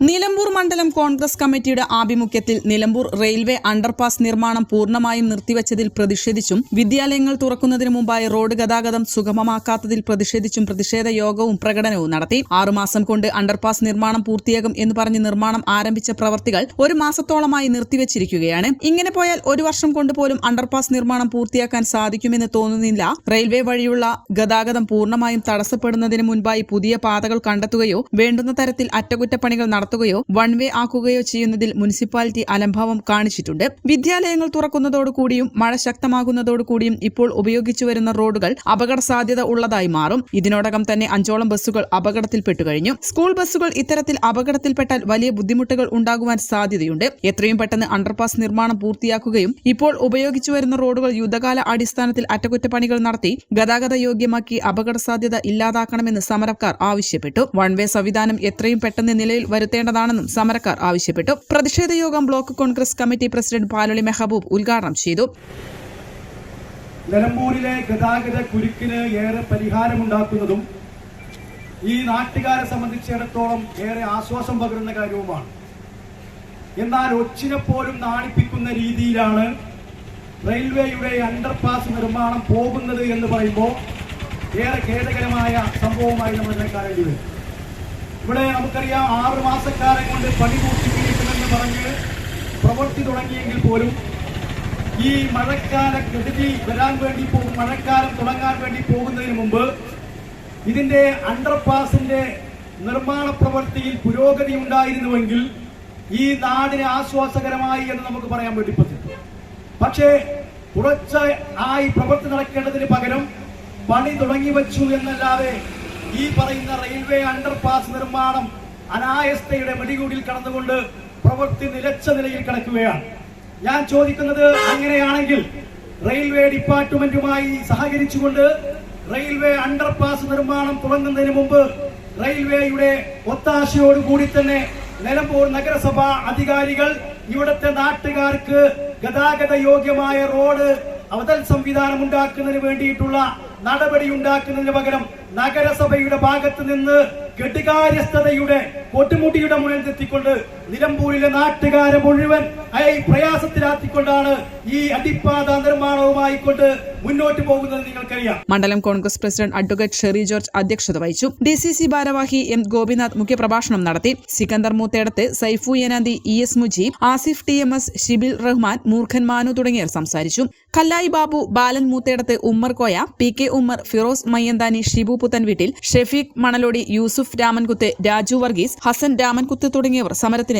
Nilambur മണ്ഡലം കോൺഗ്രസ് കമ്മിറ്റിയുടെ ആഭിമുഖ്യത്തിൽ നിലമ്പൂർ റെയിൽവേ അണ്ടർപാസ് നിർമ്മാണം പൂർണമായും നിർത്തിവച്ചതിൽ പ്രതിഷേധിച്ചും വിദ്യാലയങ്ങൾ തുറക്കുന്നതിന് മുമ്പായി റോഡ് ഗതാഗതം സുഗമമാക്കാത്തതിൽ പ്രതിഷേധിച്ചും പ്രതിഷേധ യോഗവും പ്രകടനവും നടത്തി. ആറുമാസം കൊണ്ട് അണ്ടർപാസ് നിർമ്മാണം പൂർത്തിയാകും എന്ന് പറഞ്ഞ് നിർമ്മാണം ആരംഭിച്ച പ്രവർത്തികൾ ഒരു മാസത്തോളമായി നിർത്തിവച്ചിരിക്കുകയാണ്. ഇങ്ങനെ പോയാൽ ഒരു വർഷം കൊണ്ട് പോലും അണ്ടർപാസ് നിർമ്മാണം പൂർത്തിയാക്കാൻ സാധിക്കുമെന്ന് തോന്നുന്നില്ല. റെയിൽവേ വഴിയുള്ള ഗതാഗതം പൂർണമായും തടസ്സപ്പെടുന്നതിന് മുൻപായി പുതിയ പാതകൾ കണ്ടെത്തുകയോ വേണ്ടുന്ന തരത്തിൽ അറ്റകുറ്റപ്പണികൾ നടത്തുകയോ വൺ വേ ആക്കുകയോ ചെയ്യുന്നതിൽ മുനിസിപ്പാലിറ്റി അലംഭാവം കാണിച്ചിട്ടുണ്ട്. വിദ്യാലയങ്ങൾ തുറക്കുന്നതോടുകൂടിയും മഴ ശക്തമാകുന്നതോടുകൂടിയും ഇപ്പോൾ ഉപയോഗിച്ചു വരുന്ന റോഡുകൾ അപകട സാധ്യത ഉള്ളതായി മാറും. ഇതിനോടകം തന്നെ അഞ്ചോളം ബസ്സുകൾ അപകടത്തിൽപ്പെട്ടു കഴിഞ്ഞു. സ്കൂൾ ബസ്സുകൾ ഇത്തരത്തിൽ അപകടത്തിൽപ്പെട്ടാൽ വലിയ ബുദ്ധിമുട്ടുകൾ ഉണ്ടാകുവാൻ സാധ്യതയുണ്ട്. എത്രയും പെട്ടെന്ന് അണ്ടർപാസ് നിർമ്മാണം പൂർത്തിയാക്കുകയും ഇപ്പോൾ ഉപയോഗിച്ചു വരുന്ന റോഡുകൾ യുദ്ധകാല അടിസ്ഥാനത്തിൽ അറ്റകുറ്റപ്പണികൾ നടത്തി ഗതാഗത യോഗ്യമാക്കി അപകട സാധ്യത ഇല്ലാതാക്കണമെന്ന് സമരക്കാർ ആവശ്യപ്പെട്ടു. വൺ വേ സംവിധാനം എത്രയും പെട്ടെന്ന് നിലയിൽ വരുത്തേണ്ടതാണെന്നും സമരക്കാർ ആവശ്യപ്പെട്ടു. പ്രതിഷേധ യോഗം block Congress committee president Paloli Mehboob ഉദ്ഘാടനം ചെയ്തു. നിലമ്പൂരിലെ ഗതാഗത കുരുക്കിന് ഏറെ പരിഹാരമുണ്ടാക്കുന്നതും ഈ നാട്ടുകാരെ സംബന്ധിച്ചിടത്തോളം ഏറെ ആശ്വാസം പകരുന്ന കാര്യവുമാണ്. എന്നാൽ ഒച്ചിനെ പോലും നാണിപ്പിക്കുന്ന രീതിയിലാണ് റെയിൽവേയുടെ അണ്ടർപാസ് നിർമ്മാണം പോകുന്നത് എന്ന് പറയുമ്പോൾ ഏറെ ഖേദകരമായ സംഭവമായി നമ്മൾ കാണേണ്ടി വരും. ഇവിടെ നമുക്കറിയാം ആറ് മാസക്കാലം കൊണ്ട് പണി പൂർത്തീകരിക്കുമെന്ന് പറഞ്ഞ് പ്രവൃത്തി തുടങ്ങിയെങ്കിൽ പോലും ഈ മഴക്കാല കെടുതി വരാൻ വേണ്ടി പോകും മഴക്കാലം തുടങ്ങാൻ വേണ്ടി പോകുന്നതിന് മുമ്പ് ഇതിന്റെ അണ്ടർപാസിന്റെ നിർമ്മാണ പ്രവൃത്തിയിൽ പുരോഗതി ഉണ്ടായിരുന്നുവെങ്കിൽ ഈ നാടിന് ആശ്വാസകരമായി എന്ന് നമുക്ക് പറയാൻ വേണ്ടി പറ്റും. പക്ഷേ കുറച്ച് ആയി പ്രവൃത്തി നടക്കേണ്ടതിന് പകരം പണി തുടങ്ങി വെച്ചു എന്നല്ലാതെ ഈ പറയുന്ന റെയിൽവേ അണ്ടർപാസ് നിർമ്മാണം അനായസ്ഥയുടെ മെടികൂടിൽ കടന്നുകൊണ്ട് പ്രവൃത്തി നിലച്ച നിലയിൽ കിടക്കുകയാണ്. ഞാൻ ചോദിക്കുന്നത് അങ്ങനെയാണെങ്കിൽ റെയിൽവേ ഡിപ്പാർട്ട്മെന്റുമായി സഹകരിച്ചുകൊണ്ട് റെയിൽവേ അണ്ടർപാസ് നിർമ്മാണം തുടങ്ങുന്നതിന് മുമ്പ് റെയിൽവേയുടെ ഒത്താശയോടുകൂടി തന്നെ നിലമ്പൂർ നഗരസഭാ അധികാരികൾ ഇവിടുത്തെ നാട്ടുകാർക്ക് ഗതാഗത യോഗ്യമായ റോഡ് അവതൽ സംവിധാനം ഉണ്ടാക്കുന്നതിന് വേണ്ടിയിട്ടുള്ള നടപടി ഉണ്ടാക്കുന്നതിന് പകരം നഗരസഭയുടെ ഭാഗത്ത് നിന്ന് കെട്ടുകാര്യസ്ഥതയുടെ കൊട്ടുമുട്ടിയുടെ മുന്നിൽ എത്തിക്കൊണ്ട് നിലമ്പൂരിലെ നാട്ടുകാരെ മുഴുവൻ ഈ പ്രയാസത്തിലാക്കിക്കൊണ്ടാണ് ഈ അടിപ്പാത നിർമ്മാണവുമായി കൊണ്ട് മുന്നോട്ട് പോകുന്നത് നിങ്ങൾക്കറിയാം. മണ്ഡലം Congress president advocate Sherry George അധ്യക്ഷത വഹിച്ചു. ഡി സി സി ഭാരവാഹി എം ഗോപിനാഥ് മുഖ്യപ്രഭാഷണം നടത്തി. Sikandar Moothedath Saifu Yananthi E S Mujeeb Asif T M S Shibil Rahman Moorkhan Manu തുടങ്ങിയവർ സംസാരിച്ചു. കല്ലായി ബാബു ബാലൻ മൂത്തേടത്ത് ഉമ്മർ കോയ പി കെ ഉമ്മർ ഫിറോസ് മയ്യന്താനി ഷിബു പുത്തൻ വീട്ടിൽ ഷെഫീഖ് മണലോടി യൂസുഫ് രാമൻകുത്ത് രാജു വർഗീസ് ഹസൻ രാമൻകുത്ത് തുടങ്ങിയവർ സമരത്തിന്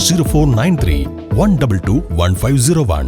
Zero four nine three one double two one five zero one